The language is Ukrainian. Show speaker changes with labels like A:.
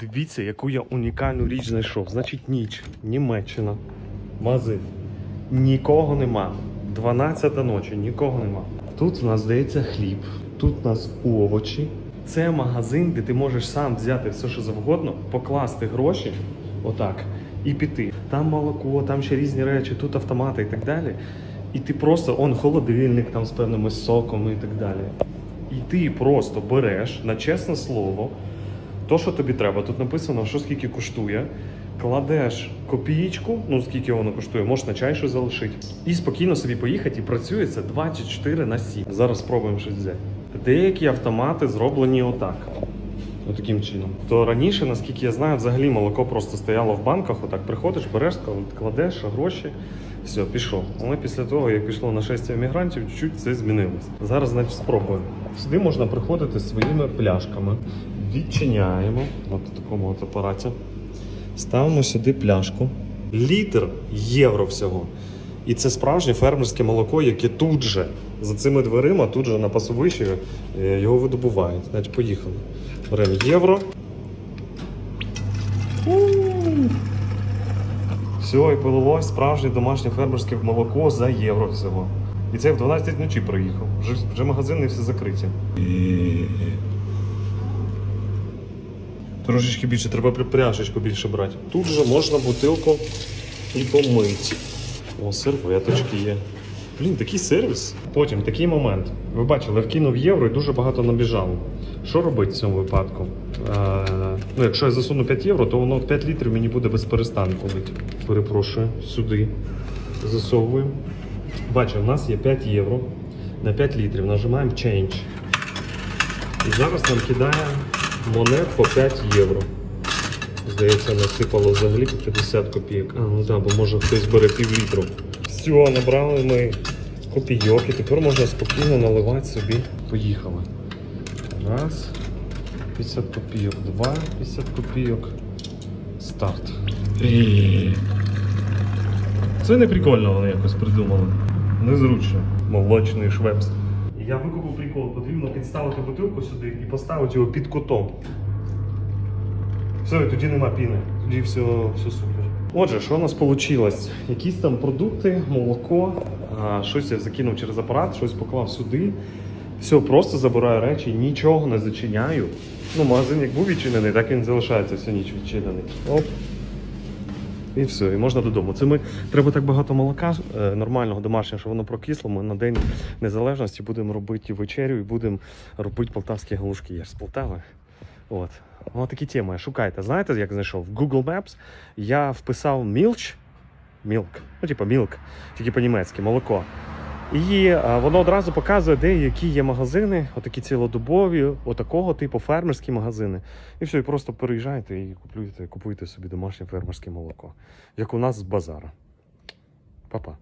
A: Дивіться, яку я унікальну річ знайшов. Значить, ніч, Німеччина, магазин. Нікого нема. 12 ночі, нікого нема. Тут у нас здається хліб, тут у нас овочі. Це магазин, де ти можеш сам взяти все, що завгодно, покласти гроші, отак, і піти. Там молоко, там ще різні речі, тут автомати і так далі. І ти просто, он холодильник там з певними соками і так далі. І ти просто береш на чесне слово, то, що тобі треба. Тут написано, що скільки коштує. Кладеш копієчку, ну скільки воно коштує, можеш на чай щось залишити. І спокійно собі поїхати і працює це 24 на 7. Зараз спробуємо щось взяти. Деякі автомати зроблені отак. Отаким чином. То раніше, наскільки я знаю, взагалі молоко просто стояло в банках, отак приходиш, береш, кладеш гроші, все, пішов. Але після того, як пішло нашестя емігрантів, чуть-чуть це змінилось. Зараз, значить, спробуємо. Сюди можна приходити своїми пляшками. Відчиняємо от такому от апараті. Ставимо сюди пляшку. Літр євро всього. І це справжнє фермерське молоко, яке тут же, за цими дверима, тут же на пасовищі е, його видобувають. Значить, поїхали. Беремо євро. Все, і полилось справжнє домашнє фермерське молоко за євро всього. І це в 12 ночі приїхав. Вже, вже магазини всі закриті. Трошечки більше, треба пряшечку більше брати. Тут же можна бутилку і помити. О, серветочки є. Блін, такий сервіс. Потім такий момент. Ви бачили, вкинув євро і дуже багато набіжало. Що робити в цьому випадку? Е, ну, якщо я засуну 5 євро, то воно 5 літрів мені буде без перестанку лити. Перепрошую, сюди засовуємо. Бачу, у нас є 5 євро на 5 літрів. Нажимаємо Change. І зараз нам кидає монет по 5 євро. Здається, насипало взагалі по 50 копійок. А, ну так, бо може хтось бере пів літру. Все, набрали ми копійок і тепер можна спокійно наливати собі. Поїхали. Раз. 50 копійок, два, 50 копійок. Старт. Це не прикольно вони якось придумали. Незручно. Молочний швепс. Я викупив прикол, потрібно підставити бутилку сюди і поставити його під кутом. Все, і тоді нема піни. Тоді все, все супер. Отже, що у нас вийшло? Якісь там продукти, молоко, щось я закинув через апарат, щось поклав сюди. Все, просто забираю речі, нічого не зачиняю. Ну, магазин як був відчинений, так він залишається всю ніч відчинений. Оп. І все, і можна додому. Це ми треба так багато молока е, нормального домашнього, що воно прокисло. Ми на день незалежності будемо робити вечерю і будемо робити полтавські галушки. Я ж з Полтави. От. Ось такі теми. Шукайте. Знаєте, як знайшов? В Google Maps я вписав Milch, Milk, ну, типу Milk, тільки по-німецьки, молоко. І а, воно одразу показує, де які є магазини, отакі цілодобові, отакого типу фермерські магазини. І все, і просто переїжджайте і купуєте, купуєте собі домашнє фермерське молоко, як у нас з базару. Па-па.